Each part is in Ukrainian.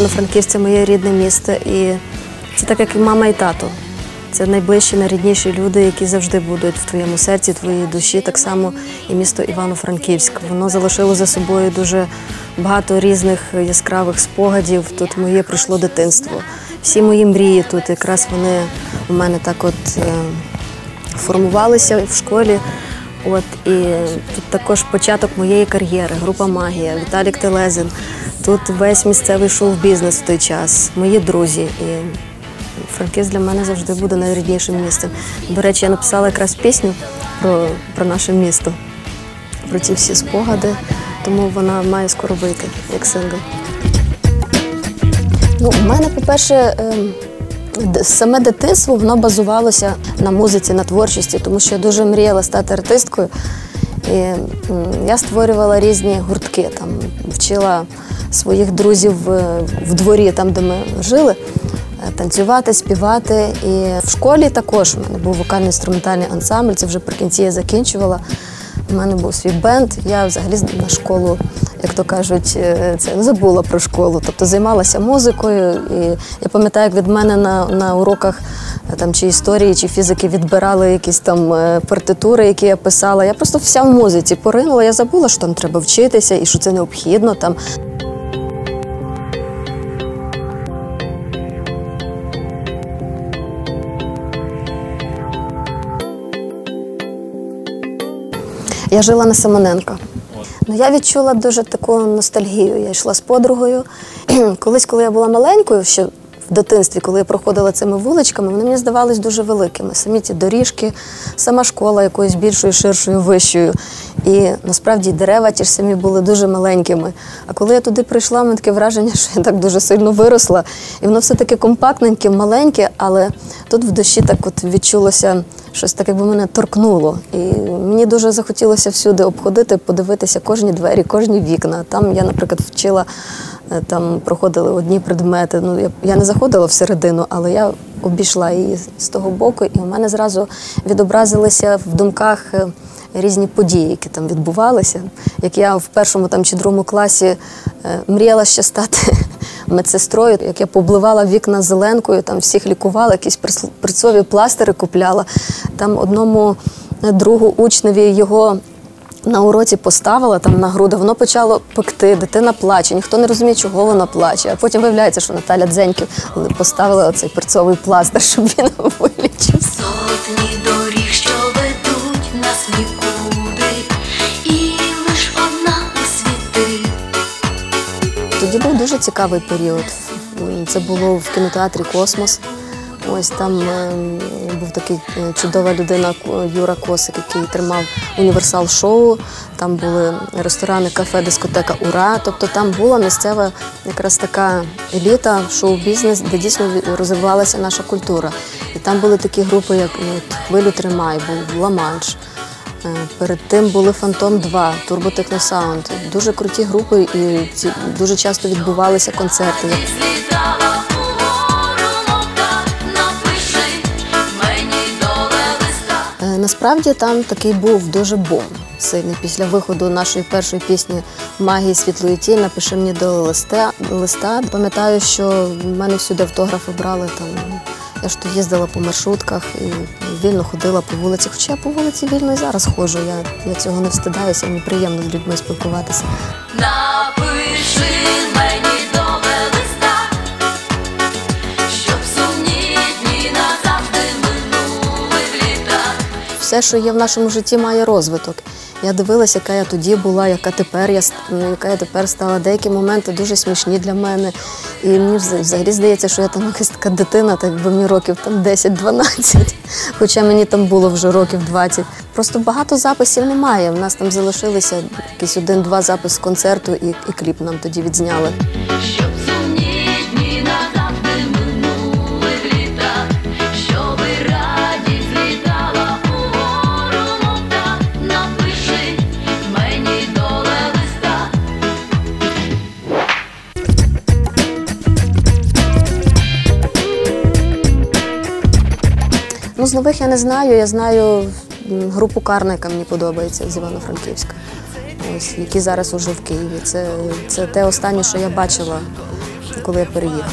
Івано-Франківськ це моє рідне місто, і це так, як і мама і тато. Це найближчі, найрідніші люди, які завжди будуть в твоєму серці, твоїй душі. Так само і місто Івано-Франківськ. Воно залишило за собою дуже багато різних яскравих спогадів. Тут моє пройшло дитинство. Всі мої мрії тут якраз вони у мене так от е, формувалися в школі. От і тут також початок моєї кар'єри, група Магія, Віталік Телезин. Тут весь місцевий шоу-бізнес в той час, мої друзі. І Франківськ для мене завжди буде найріднішим містом. До речі, я написала якраз пісню про, про наше місто, про ці всі спогади, тому вона має скоро вийти як сингл. Ну, у мене, по-перше, ем, саме дитинство воно базувалося на музиці, на творчості, тому що я дуже мріяла стати артисткою. І я створювала різні гуртки, там вчила своїх друзів в дворі, там, де ми жили, е, танцювати, співати. І в школі також у мене був вокально-інструментальний ансамбль, це вже при кінці я закінчувала. У мене був свій бенд. Я взагалі на школу, як то кажуть, е, це забула про школу. Тобто займалася музикою. І я пам'ятаю, як від мене на, на уроках е, там чи історії, чи фізики відбирали якісь там е, партитури, які я писала. Я просто вся в музиці поринула. Я забула, що там треба вчитися і що це необхідно там. Я жила на Семененка. Ну, я відчула дуже таку ностальгію. Я йшла з подругою. Колись, коли я була маленькою, ще в дитинстві, коли я проходила цими вуличками, вони мені здавались дуже великими. Самі ці доріжки, сама школа якоюсь більшою, ширшою, вищою. І насправді дерева ті ж самі були дуже маленькими. А коли я туди прийшла, мене таке враження, що я так дуже сильно виросла. І воно все таке компактненьке, маленьке, але тут в душі так от відчулося щось так, якби мене торкнуло. І мені дуже захотілося всюди обходити, подивитися кожні двері, кожні вікна. Там я, наприклад, вчила, там проходили одні предмети. Ну, я, я не заходила всередину, але я обійшла її з того боку, і у мене зразу відобразилися в думках. е, Різні події, які там відбувалися. Як я в першому там чи другому класі е, мріяла ще стати медсестрою, як я побливала вікна зеленкою, там всіх лікувала, якісь прицові пластири купляла. Там одному е, другу учневі його на уроці поставила там на груди, воно почало пекти, дитина плаче, ніхто не розуміє, чого вона плаче. А потім виявляється, що Наталя Дзеньків поставила оцей перцовий пластир, щоб він вилічився. Сотні доріг, що ведуть нас нікуди, і лиш одна освітить. Тоді був дуже цікавий період. Це було в кінотеатрі Космос. Ось там е, був такий е, чудова людина Юра Косик, який тримав універсал шоу. Там були ресторани, кафе, дискотека Ура. Тобто там була місцева якраз така еліта, шоу-бізнес, де дійсно розвивалася наша культура. І там були такі групи, як ну, Хвилю Тримай, був Ла-Манш. Е, Перед тим були Фантом 2, Турботехносаунд. Дуже круті групи, і дуже часто відбувалися концерти. Насправді там такий був дуже бум сильний. Після виходу нашої першої пісні Магії світлої тінь напиши мені до листа. листа. Пам'ятаю, що в мене всюди автографи брали там. Я ж то їздила по маршрутках і вільно ходила по вулиці. Хоча я по вулиці вільно і зараз ходжу. Я, я цього не встидаюся, мені приємно з людьми спілкуватися. Напиши все, що є в нашому житті, має розвиток. Я дивилася, яка я тоді була, яка тепер я ну, яка я тепер стала. Деякі моменти дуже смішні для мене. І мені взагалі здається, що я там якась така дитина, так якби мені років там 10-12, хоча мені там було вже років 20. Просто багато записів немає. У нас там залишилися якийсь один-два запис концерту, і, і кліп нам тоді відзняли. Ну, з нових я не знаю. Я знаю групу Карна, яка мені подобається з Івано-Франківська. ось, які зараз уже в Києві. Це, це те останнє, що я бачила, коли я переїхала.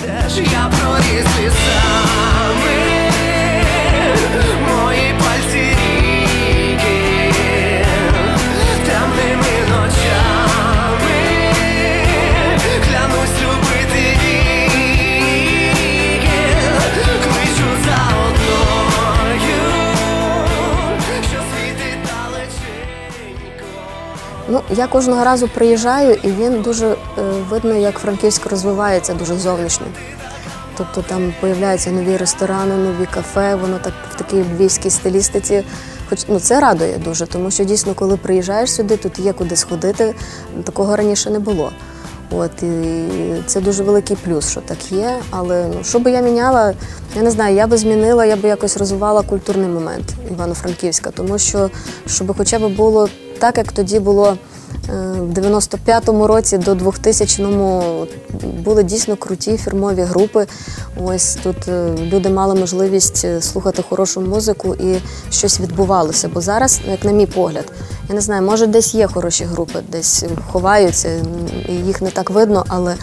Ну, я кожного разу приїжджаю, і він дуже е, видно, як Франківськ розвивається дуже зовнішньо. Тобто там появляються нові ресторани, нові кафе, воно так в такій львівській стилістиці. Хоч ну це радує дуже, тому що дійсно, коли приїжджаєш сюди, тут є куди сходити. Такого раніше не було. От і це дуже великий плюс, що так є. Але ну, що би я міняла, я не знаю, я би змінила, я би якось розвивала культурний момент Івано-Франківська, тому що щоб хоча б було так, як тоді було е, в 95-му році до 2000-му були дійсно круті фірмові групи. Ось тут е, люди мали можливість е, слухати хорошу музику і щось відбувалося. Бо зараз, як на мій погляд, я не знаю, може десь є хороші групи, десь ховаються, і їх не так видно, але.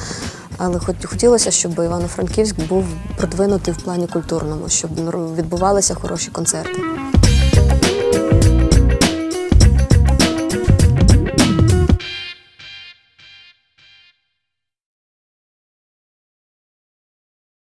Але хотілося, щоб Івано-Франківськ був продвинутий в плані культурному, щоб ну, відбувалися хороші концерти.